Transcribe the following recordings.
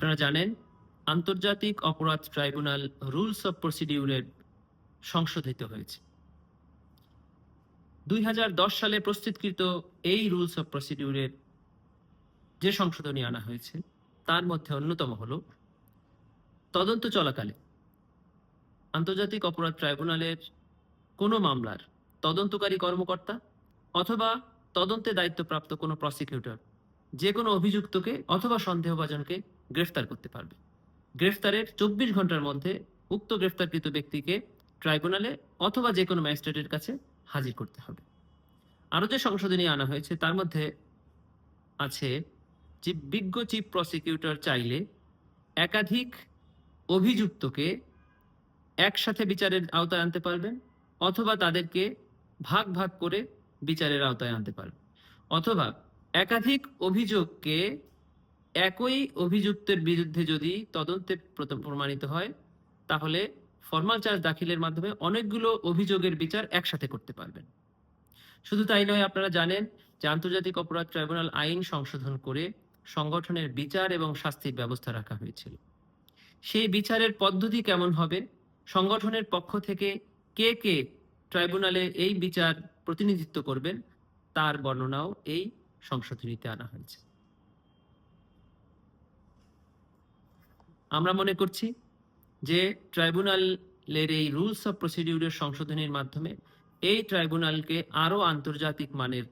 আপনারা জানেন, আন্তর্জাতিক অপরাধ ট্রাইব্যুনাল রুলস অফ প্রসিডিউরের সংশোধিত হয়েছে। দুই হাজার দশ সালে প্রস্তুতকৃত এই রুলস অফ প্রসিডিউরের যে সংশোধনী আনা হয়েছে, তার মধ্যে অন্যতম হল, তদন্ত চলাকালে আন্তর্জাতিক অপরাধ ট্রাইব্যুনালের কোনো মামলার তদন্তকারী কর্মকর্তা অথবা তদন্তে দায়িত্বপ্রাপ্ত কোনো প্রসিকিউটর যে কোনো অভিযুক্তকে অথবা সন্দেহভাজনকে গ্রেফতার করতে পারবে। গ্রেফতারের চব্বিশ ঘণ্টার মধ্যে উক্ত গ্রেফতারকৃত ব্যক্তিকে ট্রাইব্যুনালে অথবা যে কোনো ম্যাজিস্ট্রেটের কাছে হাজির করতে হবে। আরও যে সংশোধনী আনা হয়েছে, তার মধ্যে আছে যে বিজ্ঞ চিফ প্রসিকিউটর চাইলে একাধিক অভিযুক্তকে একসাথে বিচারের আওতায় আনতে পারবেন অথবা তাদেরকে ভাগ ভাগ করে বিচারের আওতায় আনতে পারবেন। অথবা একাধিক অভিযোগকে একই অভিযুক্তের বিরুদ্ধে যদি তদন্তে প্রমাণিত হয়, তাহলে ফর্মাল চার্জ দাখিলের মাধ্যমে অনেকগুলো অভিযোগের বিচার একসাথে করতে পারবেন। শুধু তাই নয়, আপনারা জানেন যে আন্তর্জাতিক অপরাধ ট্রাইব্যুনাল আইন সংশোধন করে সংগঠনের বিচার এবং শাস্তির ব্যবস্থা রাখা হয়েছিল। সেই বিচারের পদ্ধতি কেমন হবে? সংগঠনের পক্ষ থেকে কে কে ট্রাইব্যুনালে এই বিচার প্রতিনিধিত্ব করবেন? তার বর্ণনাও এই। সংশোধনীতে আনা হয়েছে। আমরা মনে করছি যে ট্রাইব্যুনালের এই রুলস অফ প্রসিডিউরের সংশোধনীর মাধ্যমে এই ট্রাইব্যুনালকে আরও আন্তর্জাতিক মানের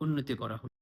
উন্নতি করা হবে